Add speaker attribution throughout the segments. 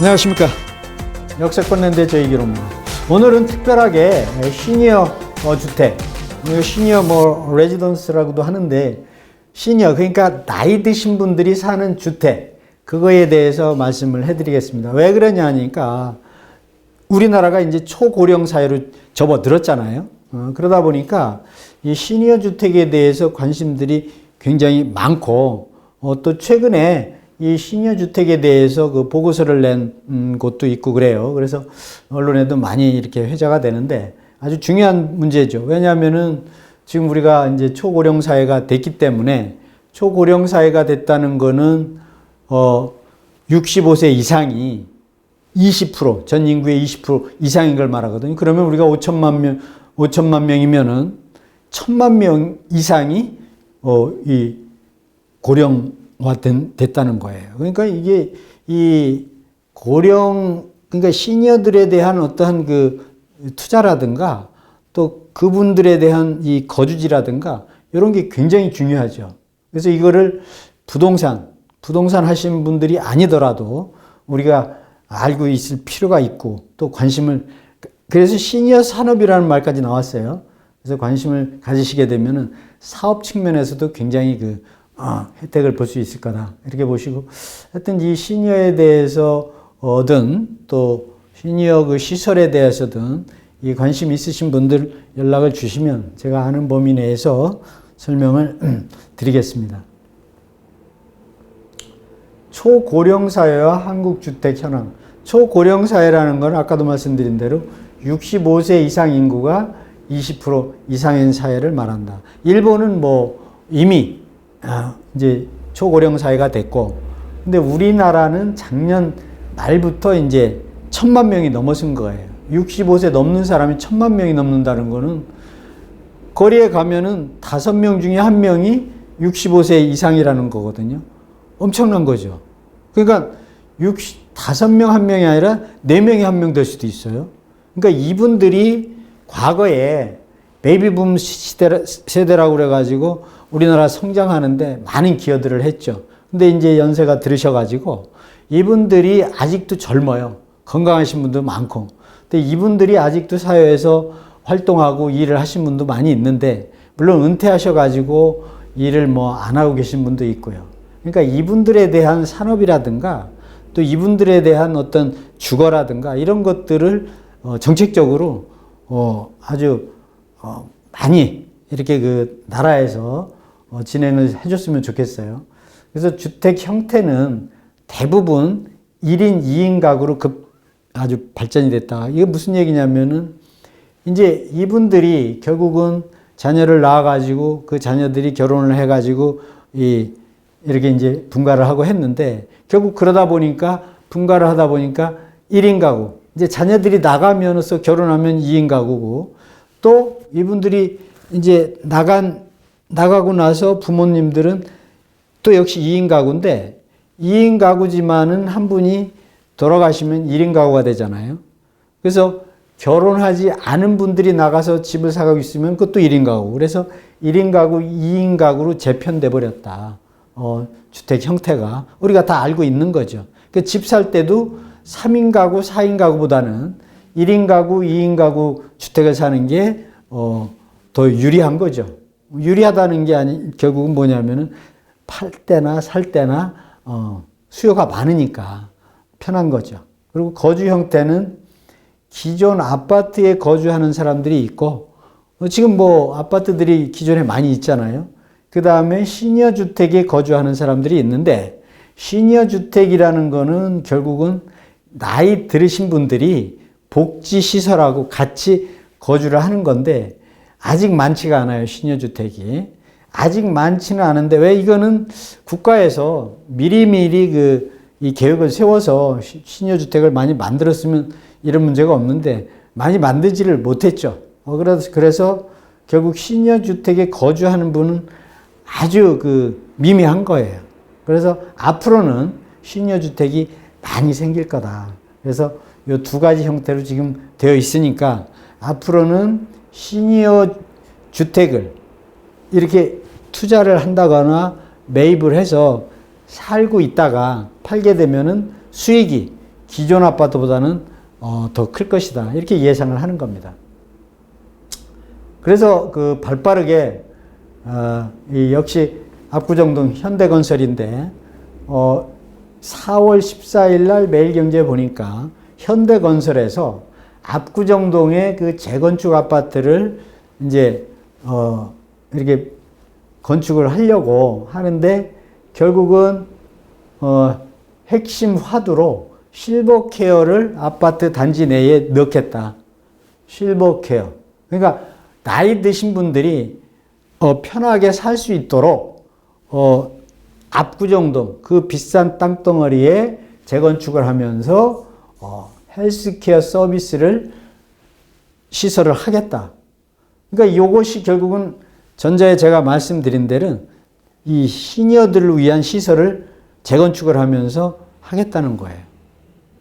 Speaker 1: 안녕하십니까. 역세권 랜드의 저희기로입니다. 오늘은 특별하게 시니어 어, 주택, 시니어 뭐 레지던스라고도 하는데 시니어 그러니까 나이 드신 분들이 사는 주택 그거에 대해서 말씀을 해드리겠습니다. 왜 그러냐 하니까 우리나라가 이제 초고령 사회로 접어들었잖아요. 어, 그러다 보니까 이 시니어 주택에 대해서 관심들이 굉장히 많고 어, 또 최근에 이 시니어 주택에 대해서 그 보고서를 낸 음, 곳도 있고 그래요. 그래서 언론에도 많이 이렇게 회자가 되는데 아주 중요한 문제죠. 왜냐하면은 지금 우리가 이제 초고령 사회가 됐기 때문에 초고령 사회가 됐다는 거는 어 65세 이상이 20%, 전 인구의 20% 이상인 걸 말하거든요. 그러면 우리가 5천만 명, 5천만 명이면은 1천만 명 이상이 어, 이 고령화 된, 됐다는 거예요. 그러니까 이게 이 고령, 그러니까 시니어들에 대한 어떠한 그 투자라든가 또 그분들에 대한 이 거주지라든가 이런 게 굉장히 중요하죠. 그래서 이거를 부동산, 부동산 하신 분들이 아니더라도 우리가 알고 있을 필요가 있고 또 관심을 그래서 시니어 산업이라는 말까지 나왔어요. 그래서 관심을 가지시게 되면은 사업 측면에서도 굉장히 그 어, 혜택을 볼 수 있을 거다 이렇게 보시고 하여튼 이 시니어에 대해서 얻은 또 시니어 그 시설에 대해서든 이 관심 있으신 분들 연락을 주시면 제가 아는 범위 내에서 설명을 드리겠습니다. 초고령 사회와 한국 주택 현황. 초고령 사회라는 건 아까도 말씀드린 대로 65세 이상 인구가 20% 이상인 사회를 말한다. 일본은 뭐 이미 아, 이제 초고령 사회가 됐고, 근데 우리나라는 작년 말부터 이제 천만 명이 넘어선 거예요. 65세 넘는 사람이 천만 명이 넘는다는 거는 거리에 가면은 다섯 명 중에 한 명이 65세 이상이라는 거거든요. 엄청난 거죠. 그러니까 60, 다섯 명한 명이 아니라 네 명이 한 명 될 수도 있어요. 그러니까 이분들이 과거에 베이비붐 시대, 세대라고 그래가지고 우리나라 성장하는데 많은 기여들을 했죠. 근데 이제 연세가 들으셔가지고 이분들이 아직도 젊어요. 건강하신 분도 많고. 근데 이분들이 아직도 사회에서 활동하고 일을 하신 분도 많이 있는데, 물론 은퇴하셔가지고 일을 뭐 안 하고 계신 분도 있고요. 그러니까 이분들에 대한 산업이라든가 또 이분들에 대한 어떤 주거라든가 이런 것들을 어 정책적으로 어 아주 어 많이 이렇게 그 나라에서 어 진행을 해줬으면 좋겠어요. 그래서 주택 형태는 대부분 1인 2인 가구로 급 아주 발전이 됐다. 이게 무슨 얘기냐면은 이제 이분들이 결국은 자녀를 낳아가지고 그 자녀들이 결혼을 해가지고 이 이렇게 이제 분가를 하고 했는데 결국 그러다 보니까 분가를 하다 보니까 1인 가구 이제 자녀들이 나가면서 결혼하면 2인 가구고 또 이분들이 이제 나간 나가고 나서 부모님들은 또 역시 2인 가구인데 2인 가구지만은 한 분이 돌아가시면 1인 가구가 되잖아요. 그래서 결혼하지 않은 분들이 나가서 집을 사가고 있으면 그것도 1인 가구. 그래서 1인 가구, 2인 가구로 재편돼 버렸다. 어, 주택 형태가. 우리가 다 알고 있는 거죠. 그 집 살 때도 3인 가구, 4인 가구보다는 1인 가구, 2인 가구 주택을 사는 게, 어, 더 유리한 거죠. 유리하다는 게 아니, 결국은 뭐냐면은 팔 때나 살 때나, 어, 수요가 많으니까 편한 거죠. 그리고 거주 형태는 기존 아파트에 거주하는 사람들이 있고, 어, 지금 뭐 아파트들이 기존에 많이 있잖아요. 그 다음에 시니어 주택에 거주하는 사람들이 있는데, 시니어 주택이라는 거는 결국은 나이 들으신 분들이 복지 시설하고 같이 거주를 하는 건데, 아직 많지가 않아요, 시니어 주택이. 아직 많지는 않은데, 왜 이거는 국가에서 미리미리 그, 이 계획을 세워서 시니어 주택을 많이 만들었으면 이런 문제가 없는데 많이 만들지를 못했죠. 어, 그래서, 그래서 결국 시니어 주택에 거주하는 분은 아주 그 미미한 거예요. 그래서 앞으로는 시니어 주택이 많이 생길 거다. 그래서 이 두 가지 형태로 지금 되어 있으니까 앞으로는 시니어 주택을 이렇게 투자를 한다거나 매입을 해서 살고 있다가 팔게 되면은 수익이 기존 아파트보다는 어, 더 클 것이다. 이렇게 예상을 하는 겁니다. 그래서 그 발빠르게 어, 이 역시 압구정동 현대건설인데 어, 4월 14일 날 매일경제 보니까 현대건설에서 압구정동의 그 재건축 아파트를 이제 어, 이렇게 건축을 하려고 하는데 결국은 어, 핵심 화두로 실버 케어를 아파트 단지 내에 넣겠다. 실버 케어. 그러니까 나이 드신 분들이 어, 편하게 살 수 있도록 어, 압구정동 그 비싼 땅덩어리에 재건축을 하면서 어, 헬스케어 서비스를 시설을 하겠다. 그러니까 이것이 결국은 전자에 제가 말씀드린 대로는 이 시니어들을 위한 시설을 재건축을 하면서 하겠다는 거예요.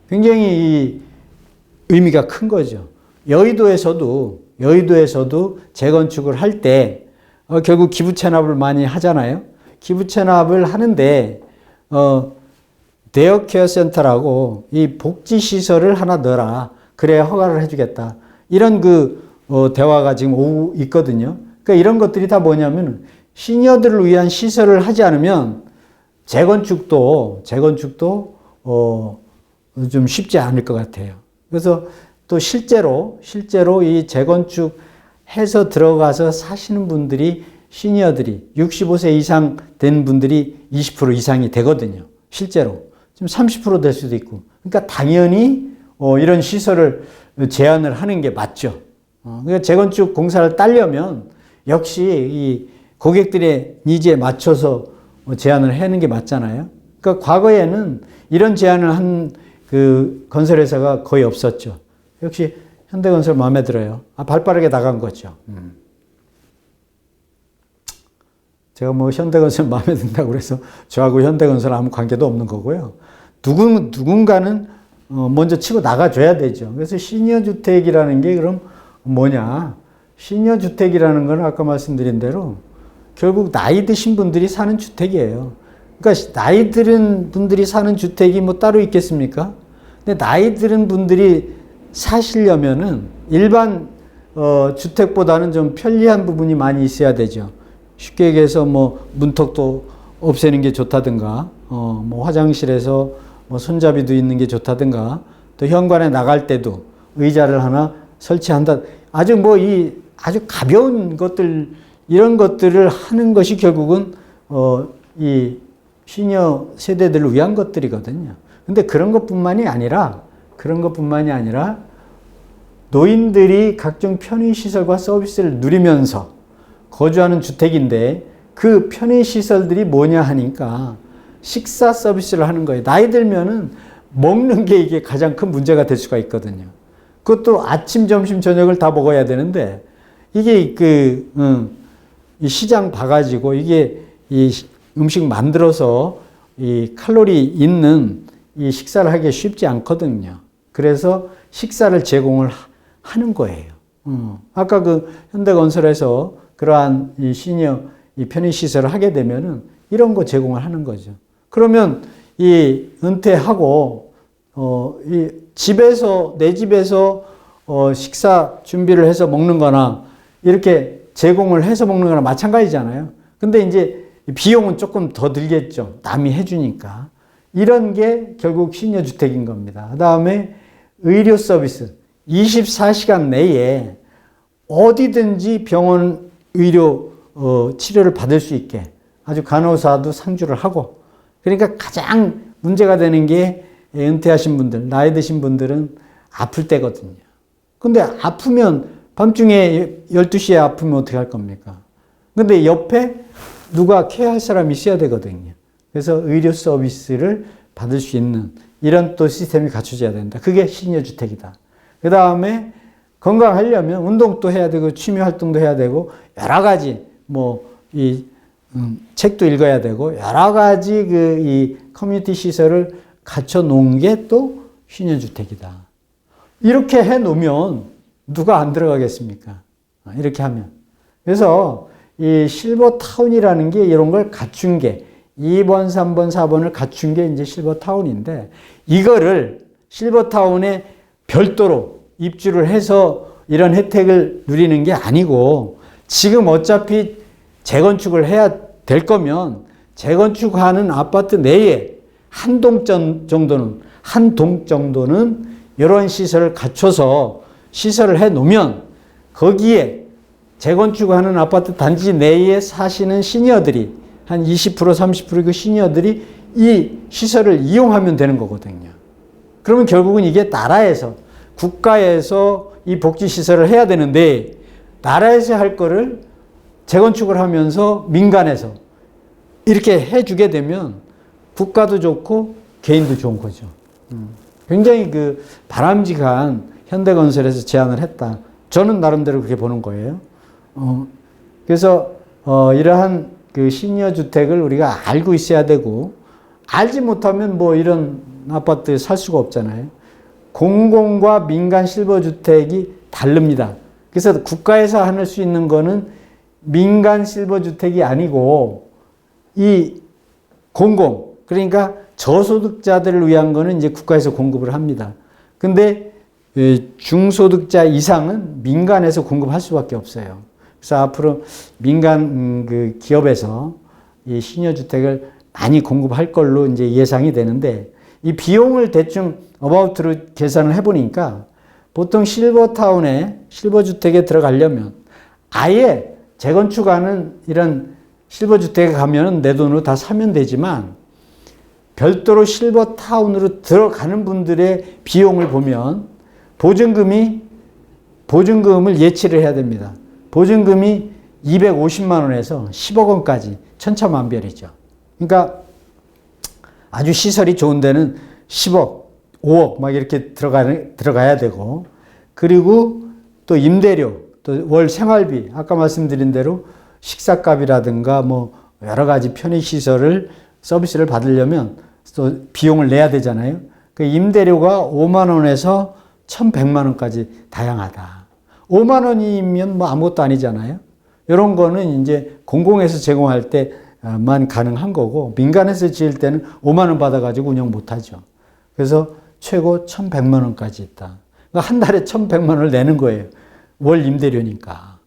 Speaker 1: 굉장히 이 의미가 큰 거죠. 여의도에서도 여의도에서도 재건축을 할때 어, 결국 기부 체납을 많이 하잖아요. 기부 체납을 하는데 어, 대여 케어 센터라고 이 복지 시설을 하나 넣어라. 그래야 허가를 해주겠다. 이런 그 어, 대화가 지금 오고 있거든요. 그러니까 이런 것들이 다 뭐냐면 시니어들을 위한 시설을 하지 않으면 재건축도 재건축도 어, 좀 쉽지 않을 것 같아요. 그래서 또 실제로 실제로 이 재건축 해서 들어가서 사시는 분들이 시니어들이 65세 이상 된 분들이 20% 이상이 되거든요. 실제로. 지금 30%될 수도 있고. 그러니까 당연히 어, 이런 시설을 제한을 하는 게 맞죠. 어, 그러니까 재건축 공사를 따려면 역시 이 고객들의 니즈에 맞춰서 제한을 하는 게 맞잖아요. 그러니까 과거에는 이런 제한을 한 그 건설회사가 거의 없었죠. 역시 현대건설 마음에 들어요. 아, 발 빠르게 나간 거죠. 음. 제가 뭐 현대건설 마음에 든다고 그래서 저하고 현대건설 아무 관계도 없는 거고요. 누군, 누군가는 어, 먼저 치고 나가줘야 되죠. 그래서 시니어 주택이라는 게 그럼 뭐냐. 시니어 주택이라는 건 아까 말씀드린 대로 결국 나이 드신 분들이 사는 주택이에요. 그러니까 나이 들은 분들이 사는 주택이 뭐 따로 있겠습니까? 근데 나이 들은 분들이 사시려면은 일반 어, 주택보다는 좀 편리한 부분이 많이 있어야 되죠. 쉽게 얘기해서 뭐 문턱도 없애는 게 좋다든가, 어, 뭐 화장실에서 뭐 손잡이도 있는 게 좋다든가, 또 현관에 나갈 때도 의자를 하나 설치한다. 아주 뭐 이 아주 가벼운 것들 이런 것들을 하는 것이 결국은 어, 이 시니어 세대들을 위한 것들이거든요. 근데 그런 것뿐만이 아니라 그런 것뿐만이 아니라 노인들이 각종 편의 시설과 서비스를 누리면서 거주하는 주택인데 그 편의 시설들이 뭐냐 하니까 식사 서비스를 하는 거예요. 나이 들면은 먹는 게 이게 가장 큰 문제가 될 수가 있거든요. 그것도 아침, 점심, 저녁을 다 먹어야 되는데 이게 그, 음, 이 시장 봐가지고 이게 이 음식 만들어서 이 칼로리 있는 이 식사를 하기 쉽지 않거든요. 그래서 식사를 제공을 하는 거예요. 어. 아까 그 현대건설에서 그러한 이 시니어 이 편의시설을 하게 되면은 이런 거 제공을 하는 거죠. 그러면 이 은퇴하고 어, 이 집에서 내 집에서 어, 식사 준비를 해서 먹는 거나 이렇게 제공을 해서 먹는 거나 마찬가지잖아요. 근데 이제 비용은 조금 더 들겠죠. 남이 해주니까. 이런 게 결국 시니어 주택인 겁니다. 그 다음에 의료 서비스. 24시간 내에 어디든지 병원 의료 어, 치료를 받을 수 있게 아주 간호사도 상주를 하고 그러니까 가장 문제가 되는 게 은퇴하신 분들, 나이 드신 분들은 아플 때거든요. 근데 아프면 밤중에 12시에 아프면 어떻게 할 겁니까? 근데 옆에 누가 케어할 사람이 있어야 되거든요. 그래서 의료 서비스를 받을 수 있는 이런 또 시스템이 갖춰져야 된다. 그게 시니어 주택이다. 그 다음에 건강하려면 운동도 해야 되고 취미 활동도 해야 되고 여러 가지 뭐 이 음, 책도 읽어야 되고 여러 가지 그 이 커뮤니티 시설을 갖춰 놓은 게또 시니어 주택이다. 이렇게 해 놓으면 누가 안 들어가겠습니까? 아, 이렇게 하면. 그래서 이 실버 타운이라는 게 이런 걸 갖춘 게 2번, 3번, 4번을 갖춘 게 이제 실버 타운인데 이거를 실버 타운에 별도로 입주를 해서 이런 혜택을 누리는 게 아니고 지금 어차피 재건축을 해야 될 거면 재건축하는 아파트 내에 한 동 정도는 한 동 정도는 이런 시설을 갖춰서 시설을 해 놓으면 거기에 재건축하는 아파트 단지 내에 사시는 시니어들이 한 20% 30%그 시니어들이 이 시설을 이용하면 되는 거거든요. 그러면 결국은 이게 나라에서 국가에서 이 복지 시설을 해야 되는데 나라에서 할 거를 재건축을 하면서 민간에서 이렇게 해주게 되면 국가도 좋고 개인도 좋은 거죠. 음. 굉장히 그 바람직한 현대건설에서 제안을 했다. 저는 나름대로 그렇게 보는 거예요. 어, 그래서 어, 이러한 그 시니어 주택을 우리가 알고 있어야 되고 알지 못하면 뭐 이런 아파트 살 수가 없잖아요. 공공과 민간 실버 주택이 다릅니다. 그래서 국가에서 할수 있는 거는 민간 실버 주택이 아니고 이 공공 그러니까 저소득자들을 위한 거는 이제 국가에서 공급을 합니다. 근데 중소득자 이상은 민간에서 공급할 수밖에 없어요. 그래서 앞으로 민간 음, 그 기업에서 이 시니어 주택을 많이 공급할 걸로 이제 예상이 되는데 이 비용을 대충 어바웃으로 계산을 해보니까 보통 실버타운에 실버주택에 들어가려면 아예 재건축하는 이런 실버 주택에 가면 내 돈으로 다 사면 되지만 별도로 실버 타운으로 들어가는 분들의 비용을 보면 보증금이 보증금을 예치를 해야 됩니다. 보증금이 250만 원에서 10억 원까지 천차만별이죠. 그러니까 아주 시설이 좋은 데는 10억, 5억 막 이렇게 들어가 들어가야 되고 그리고 또 임대료, 또 월 생활비 아까 말씀드린 대로 식사값이라든가 뭐 여러 가지 편의 시설을 서비스를 받으려면 또 비용을 내야 되잖아요. 그 임대료가 5만 원에서 1,100만 원까지 다양하다. 5만 원이면 뭐 아무것도 아니잖아요. 이런 거는 이제 공공에서 제공할 때만 가능한 거고 민간에서 지을 때는 5만 원 받아가지고 운영 못하죠. 그래서 최고 1,100만 원까지 있다. 그러니까 한 달에 1,100만 원을 내는 거예요. 월 임대료니까.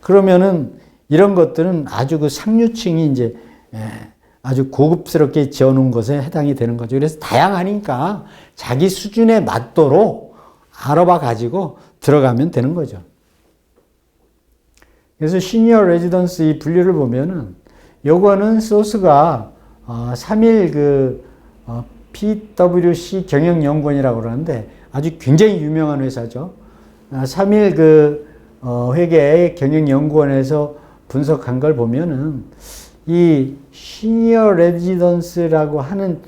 Speaker 1: 그러면은 이런 것들은 아주 그 상류층이 이제 예, 아주 고급스럽게 지어놓은 것에 해당이 되는 거죠. 그래서 다양하니까 자기 수준에 맞도록 알아봐 가지고 들어가면 되는 거죠. 그래서 시니어 레지던스 이 분류를 보면은 요거는 소스가 어, 3일 그 어, PwC 경영연구원이라고 그러는데 아주 굉장히 유명한 회사죠. 3일 아, 그 어, 회계 경영연구원에서 분석한 걸 보면은 이 시니어 레지던스라고 하는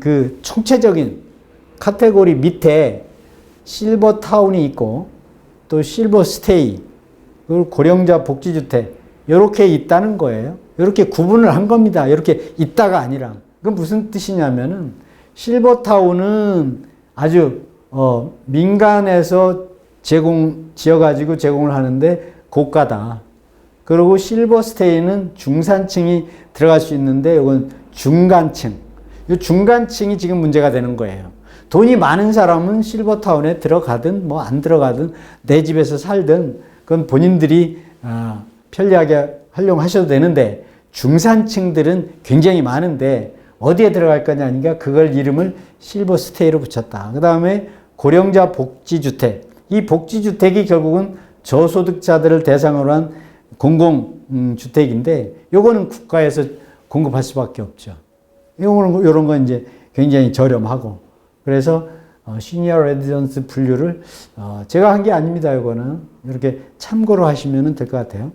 Speaker 1: 그 총체적인 카테고리 밑에 실버 타운이 있고 또 실버 스테이 그리고 고령자 복지주택 이렇게 있다는 거예요. 이렇게 구분을 한 겁니다. 이렇게 있다가 아니라 그건 무슨 뜻이냐면은 실버 타운은 아주 어, 민간에서 제공 지어가지고 제공을 하는데 고가다. 그리고 실버 스테이는 중산층이 들어갈 수 있는데 이건 중간층. 이 중간층이 지금 문제가 되는 거예요. 돈이 많은 사람은 실버타운에 들어가든 뭐 안 들어가든 내 집에서 살든 그건 본인들이 아, 편리하게 활용하셔도 되는데 중산층들은 굉장히 많은데 어디에 들어갈 거냐니까 그걸 이름을 실버 스테이로 붙였다. 그 다음에 고령자 복지주택. 이 복지주택이 결국은 저소득자들을 대상으로 한 공공주택인데 요거는 국가에서 공급할 수밖에 없죠. 요거는, 요런 건 이제 굉장히 저렴하고 그래서 어, 시니어 레지던스 분류를 어, 제가 한 게 아닙니다. 이거는 이렇게 참고로 하시면 될 것 같아요.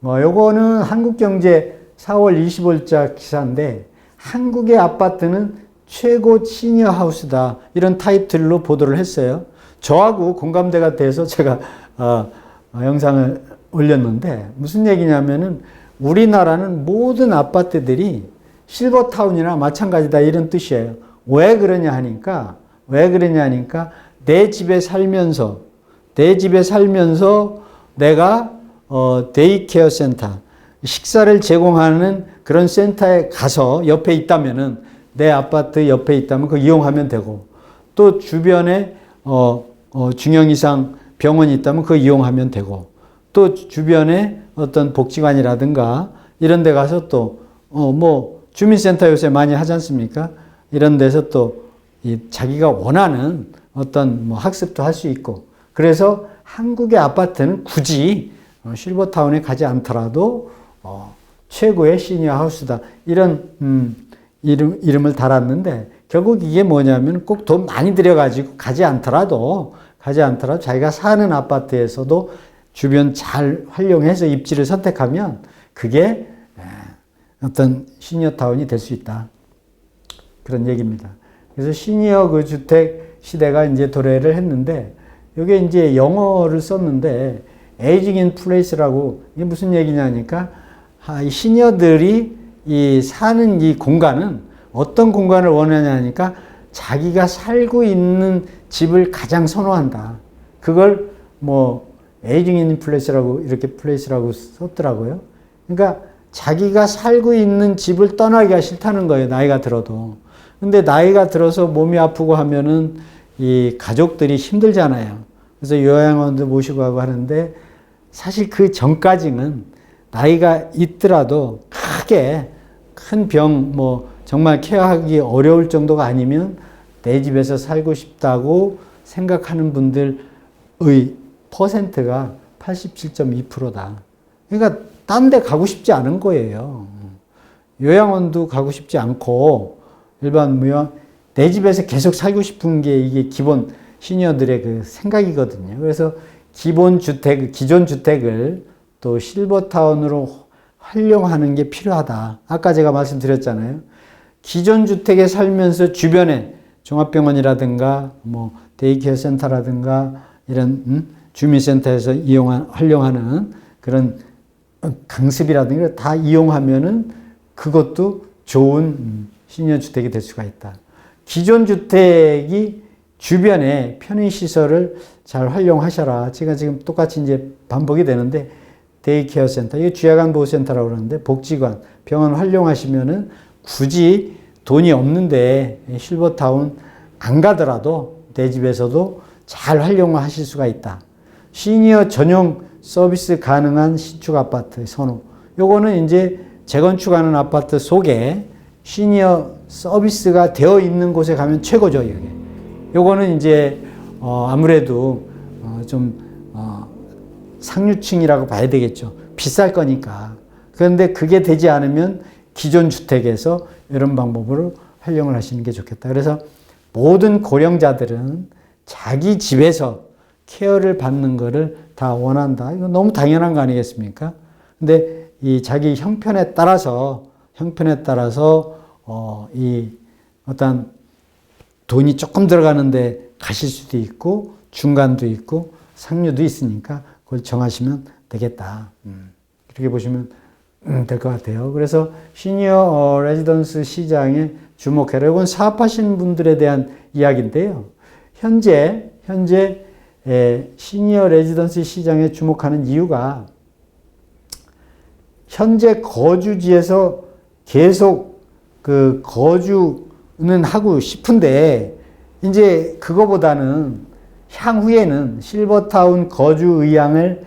Speaker 1: 뭐 요거는 한국경제 4월 25일자 기사인데 한국의 아파트는 최고 시니어 하우스다 이런 타이틀로 보도를 했어요. 저하고 공감대가 돼서 제가 어, 어, 영상을 올렸는데 무슨 얘기냐면은 우리나라는 모든 아파트들이 실버타운이나 마찬가지다 이런 뜻이에요. 왜 그러냐 하니까 왜 그러냐 하니까 내 집에 살면서 내 집에 살면서 내가 어, 데이케어 센터 식사를 제공하는 그런 센터에 가서 옆에 있다면은 내 아파트 옆에 있다면 그 이용하면 되고 또 주변에 어, 어, 중형 이상 병원이 있다면 그 이용하면 되고 또 주변에 어떤 복지관이라든가 이런 데 가서 또 어, 뭐 주민센터 요새 많이 하지 않습니까? 이런 데서 또이 자기가 원하는 어떤 뭐 학습도 할 수 있고 그래서 한국의 아파트는 굳이 어, 실버타운에 가지 않더라도 어, 최고의 시니어 하우스다 이런 음, 이름 이름을 달았는데 결국 이게 뭐냐면 꼭 돈 많이 들여가지고 가지 않더라도 가지 않더라도 자기가 사는 아파트에서도 주변 잘 활용해서 입지를 선택하면 그게 에, 어떤 시니어 타운이 될 수 있다 그런 얘기입니다. 그래서 시니어 그 주택 시대가 이제 도래를 했는데 이게 이제 영어를 썼는데 에이징 인 플레이스라고 이게 무슨 얘기냐니까 시니어들이 이 사는 이 공간은 어떤 공간을 원하냐니까 자기가 살고 있는 집을 가장 선호한다. 그걸 뭐 에이징 인 플레이스라고 이렇게 플레이스라고 썼더라고요. 그러니까 자기가 살고 있는 집을 떠나기가 싫다는 거예요. 나이가 들어도. 근데 나이가 들어서 몸이 아프고 하면은 이 가족들이 힘들잖아요. 그래서 요양원도 모시고 하고 하는데 사실 그 전까지는 나이가 있더라도 크게 큰 병 뭐 정말 케어하기 어려울 정도가 아니면 내 집에서 살고 싶다고 생각하는 분들의 퍼센트가 87.2%다. 그러니까 딴 데 가고 싶지 않은 거예요. 요양원도 가고 싶지 않고 일반 무형 내 집에서 계속 살고 싶은 게 이게 기본 시니어들의 그 생각이거든요. 그래서 기본 주택, 기존 주택을 또 실버타운으로 활용하는 게 필요하다. 아까 제가 말씀드렸잖아요. 기존 주택에 살면서 주변에 종합병원이라든가 뭐 데이케어 센터라든가 이런 음? 주민센터에서 이용한 활용하는 그런 강습이라든가 다 이용하면은 그것도 좋은 음, 시니어 주택이 될 수가 있다. 기존 주택이 주변에 편의 시설을 잘 활용하셔라. 제가 지금 똑같이 이제 반복이 되는데, 데이케어 센터, 이게 주야간 보호센터라고 그러는데, 복지관, 병원 활용하시면은 굳이 돈이 없는데 실버타운 안 가더라도 내 집에서도 잘 활용하실 수가 있다. 시니어 전용 서비스 가능한 신축 아파트 선호. 요거는 이제 재건축하는 아파트 속에 시니어 서비스가 되어 있는 곳에 가면 최고죠, 이게. 요거는 이제 어 아무래도 어좀 어 상류층이라고 봐야 되겠죠. 비쌀 거니까. 그런데 그게 되지 않으면 기존 주택에서 이런 방법으로 활용을 하시는 게 좋겠다. 그래서 모든 고령자들은 자기 집에서 케어를 받는 것을 다 원한다. 이거 너무 당연한 거 아니겠습니까? 근데 이 자기 형편에 따라서 형편에 따라서 어, 이 어떤 돈이 조금 들어가는데 가실 수도 있고 중간도 있고 상류도 있으니까 그걸 정하시면 되겠다. 음, 그렇게 보시면 음, 될것 같아요. 그래서 시니어 어, 레지던스 시장에 주목해라. 이건 사업하시는 분들에 대한 이야기인데요. 현재 현재 에, 시니어 레지던스 시장에 주목하는 이유가 현재 거주지에서 계속 그 거주는 하고 싶은데 이제 그거보다는 향후에는 실버타운 거주 의향을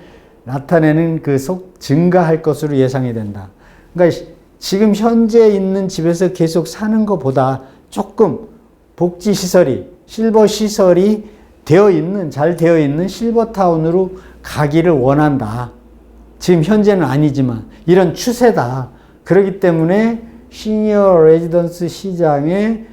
Speaker 1: 나타내는 그 속 증가할 것으로 예상이 된다. 그러니까 지금 현재 있는 집에서 계속 사는 것보다 조금 복지 시설이 실버 시설이 되어 있는 잘 되어 있는 실버타운으로 가기를 원한다. 지금 현재는 아니지만 이런 추세다. 그렇기 때문에 시니어 레지던스 시장에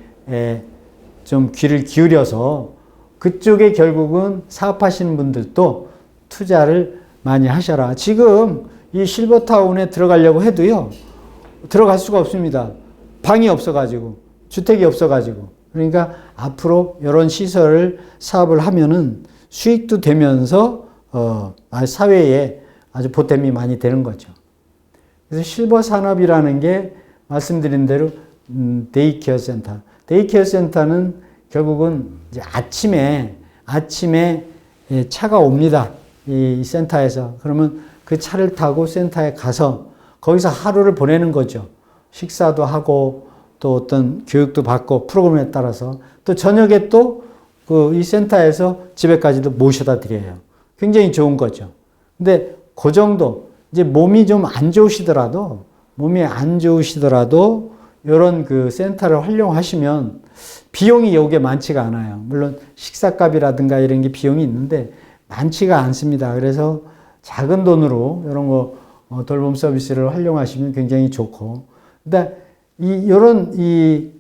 Speaker 1: 좀 귀를 기울여서 그쪽에 결국은 사업하시는 분들도 투자를 많이 하셔라. 지금 이 실버타운에 들어가려고 해도요, 들어갈 수가 없습니다. 방이 없어가지고, 주택이 없어가지고. 그러니까 앞으로 이런 시설을 사업을 하면은 수익도 되면서, 어, 사회에 아주 보탬이 많이 되는 거죠. 그래서 실버 산업이라는 게 말씀드린 대로 음, 데이케어 센터. 데이케어 센터는 결국은 이제 아침에 아침에 예, 차가 옵니다. 이 센터에서 그러면 그 차를 타고 센터에 가서 거기서 하루를 보내는 거죠. 식사도 하고 또 어떤 교육도 받고 프로그램에 따라서 또 저녁에 또 그 이 센터에서 집에까지도 모셔다 드려요. 굉장히 좋은 거죠. 근데 그 정도 이제 몸이 좀 안 좋으시더라도 몸이 안 좋으시더라도 이런 그 센터를 활용하시면 비용이 여기에 많지가 않아요. 물론 식사값이라든가 이런 게 비용이 있는데 많지가 않습니다. 그래서 작은 돈으로 이런 거 어, 돌봄 서비스를 활용하시면 굉장히 좋고, 근데 이 이런 이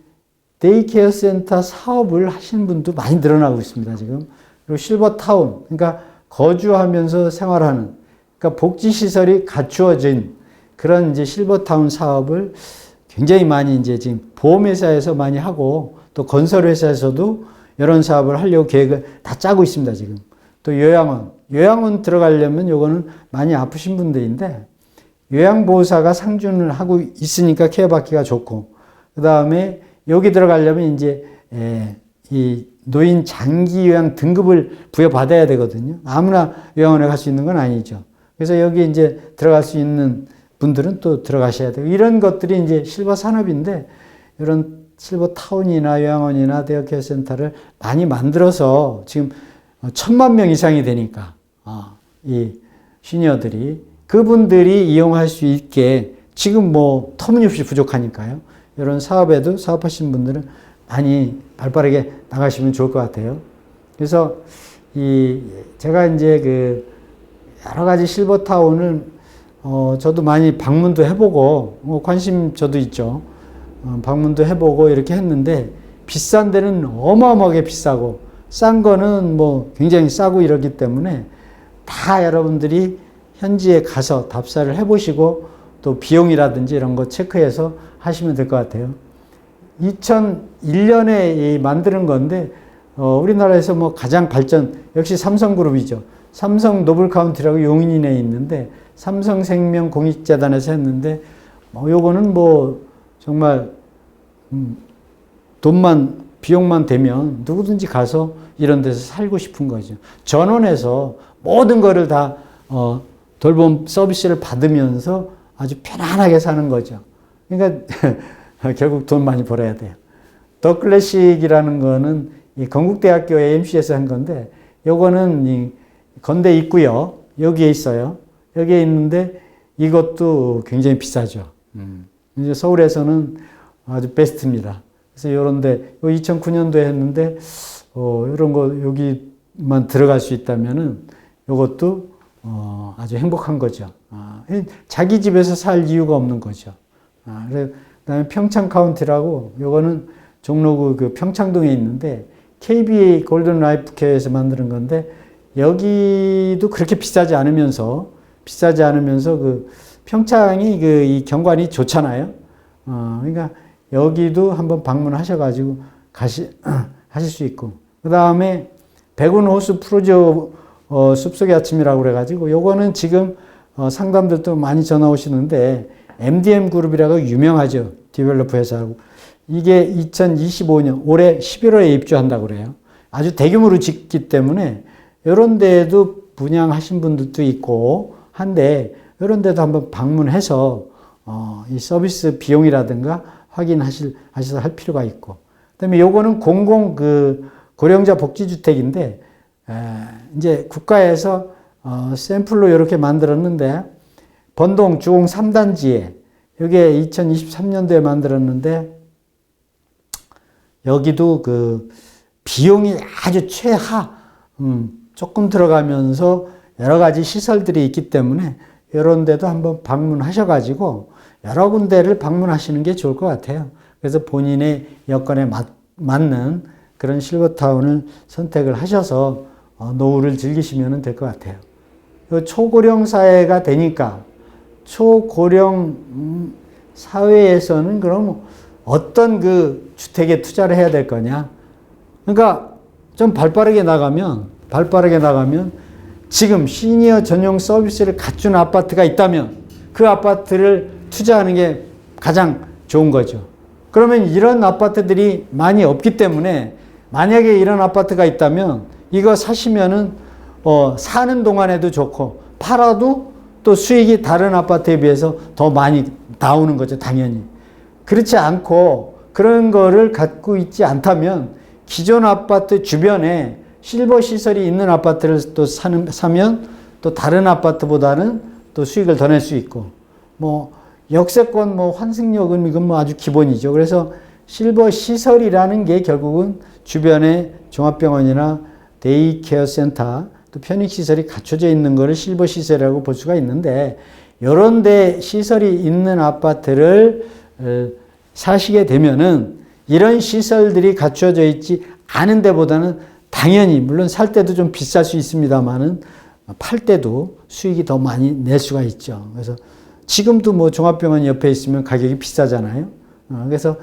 Speaker 1: 데이케어 센터 사업을 하시는 분도 많이 늘어나고 있습니다. 지금 그리고 실버 타운, 그러니까 거주하면서 생활하는, 그러니까 복지 시설이 갖추어진 그런 이제 실버 타운 사업을 굉장히 많이 이제 지금 보험회사에서 많이 하고 또 건설회사에서도 이런 사업을 하려고 계획을 다 짜고 있습니다, 지금. 또 요양원. 요양원 들어가려면 요거는 많이 아프신 분들인데 요양보호사가 상준을 하고 있으니까 케어 받기가 좋고 그 다음에 여기 들어가려면 이제 에, 이 노인 장기 요양 등급을 부여받아야 되거든요. 아무나 요양원에 갈 수 있는 건 아니죠. 그래서 여기 이제 들어갈 수 있는 분들은 또 들어가셔야 되고 이런 것들이 이제 실버 산업인데 이런 실버 타운이나 요양원이나 데어케어 센터를 많이 만들어서 지금 천만 명 이상이 되니까 아, 이 시니어들이 그분들이 이용할 수 있게 지금 뭐 터무니없이 부족하니까요. 이런 사업에도 사업하시는 분들은 많이 발빠르게 나가시면 좋을 것 같아요. 그래서 이 제가 이제 그 여러 가지 실버타운을 어 저도 많이 방문도 해보고 뭐 관심 저도 있죠. 어 방문도 해보고 이렇게 했는데 비싼 데는 어마어마하게 비싸고 싼 거는 뭐 굉장히 싸고 이러기 때문에 다 여러분들이 현지에 가서 답사를 해보시고 또 비용이라든지 이런 거 체크해서 하시면 될 것 같아요. 2001년에 만드는 건데 어, 우리나라에서 뭐 가장 발전 역시 삼성그룹이죠. 삼성 노블카운티라고 용인이 내 있는데 삼성생명 공익재단에서 했는데 뭐 요거는 뭐 정말 음, 돈만 비용만 되면 누구든지 가서 이런 데서 살고 싶은 거죠. 전원에서 모든 거를 다 어, 돌봄 서비스를 받으면서 아주 편안하게 사는 거죠. 그러니까 결국 돈 많이 벌어야 돼요. 더 클래식이라는 거는 이 건국대학교 AMC에서 한 건데 요거는 이 건대 있고요. 여기에 있어요. 여기에 있는데 이것도 굉장히 비싸죠. 음. 이제 서울에서는 아주 베스트입니다. 그래서 이런데 2009년도에 했는데 어, 이런 거 여기만 들어갈 수 있다면은 이것도 어, 아주 행복한 거죠. 아, 자기 집에서 살 이유가 없는 거죠. 아, 그다음에 평창 카운티라고 요거는 종로구 그 평창동에 있는데 KBA 골든 라이프 케어에서 만드는 건데 여기도 그렇게 비싸지 않으면서 비싸지 않으면서 그 평창이 그 이 경관이 좋잖아요. 어, 그러니까 여기도 한번 방문하셔가지고 가시 하실 수 있고 그 다음에 백운 호수 프로조 어, 숲속의 아침이라고 그래가지고 요거는 지금 어, 상담들도 많이 전화 오시는데 MDM 그룹이라고 유명하죠 디벨로퍼 회사하고 이게 2025년 올해 11월에 입주한다고 그래요. 아주 대규모로 짓기 때문에 이런 데에도 분양하신 분들도 있고 한데 이런 데도 한번 방문해서 어, 이 서비스 비용이라든가 확인하실 하셔서 할 필요가 있고. 그다음에 요거는 공공 그 고령자 복지주택인데 에, 이제 국가에서 어, 샘플로 이렇게 만들었는데 번동 주공 3단지에 여기에 2023년도에 만들었는데 여기도 그 비용이 아주 최하 음, 조금 들어가면서 여러 가지 시설들이 있기 때문에 이런 데도 한번 방문하셔가지고 여러 군데를 방문하시는 게 좋을 것 같아요. 그래서 본인의 여건에 맞, 맞는 그런 실버타운을 선택을 하셔서 어, 노후를 즐기시면 될 것 같아요. 초고령 사회가 되니까 초고령 음, 사회에서는 그럼 어떤 그 주택에 투자를 해야 될 거냐? 그러니까 좀 발빠르게 나가면 발빠르게 나가면 지금 시니어 전용 서비스를 갖춘 아파트가 있다면 그 아파트를 투자하는 게 가장 좋은 거죠. 그러면 이런 아파트들이 많이 없기 때문에 만약에 이런 아파트가 있다면 이거 사시면은 어, 사는 동안에도 좋고 팔아도 또 수익이 다른 아파트에 비해서 더 많이 나오는 거죠, 당연히. 그렇지 않고 그런 거를 갖고 있지 않다면 기존 아파트 주변에 실버 시설이 있는 아파트를 또 사는, 사면 또 다른 아파트보다는 또 수익을 더 낼 수 있고 뭐 역세권 뭐 환승역은 이건 뭐 아주 기본이죠. 그래서 실버 시설이라는 게 결국은 주변에 종합병원이나 데이케어 센터 또 편익시설이 갖춰져 있는 거를 실버 시설이라고 볼 수가 있는데 요런 데 시설이 있는 아파트를 어, 사시게 되면은 이런 시설들이 갖춰져 있지 않은 데보다는 당연히 물론 살 때도 좀 비쌀 수 있습니다만은 팔 때도 수익이 더 많이 낼 수가 있죠. 그래서 지금도 뭐 종합병원 옆에 있으면 가격이 비싸잖아요. 어, 그래서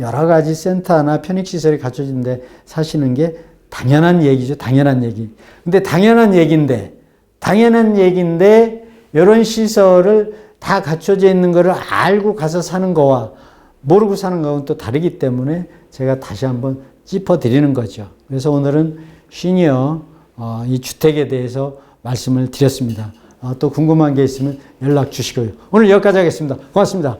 Speaker 1: 여러 가지 센터나 편익시설이 갖춰진데 사시는 게 당연한 얘기죠. 당연한 얘기. 근데 당연한 얘기인데, 당연한 얘기인데, 이런 시설을 다 갖춰져 있는 거를 알고 가서 사는 거와 모르고 사는 거는 또 다르기 때문에 제가 다시 한번 짚어드리는 거죠. 그래서 오늘은 시니어 어, 이 주택에 대해서 말씀을 드렸습니다. 어, 또 궁금한 게 있으면 연락 주시고요. 오늘 여기까지 하겠습니다. 고맙습니다.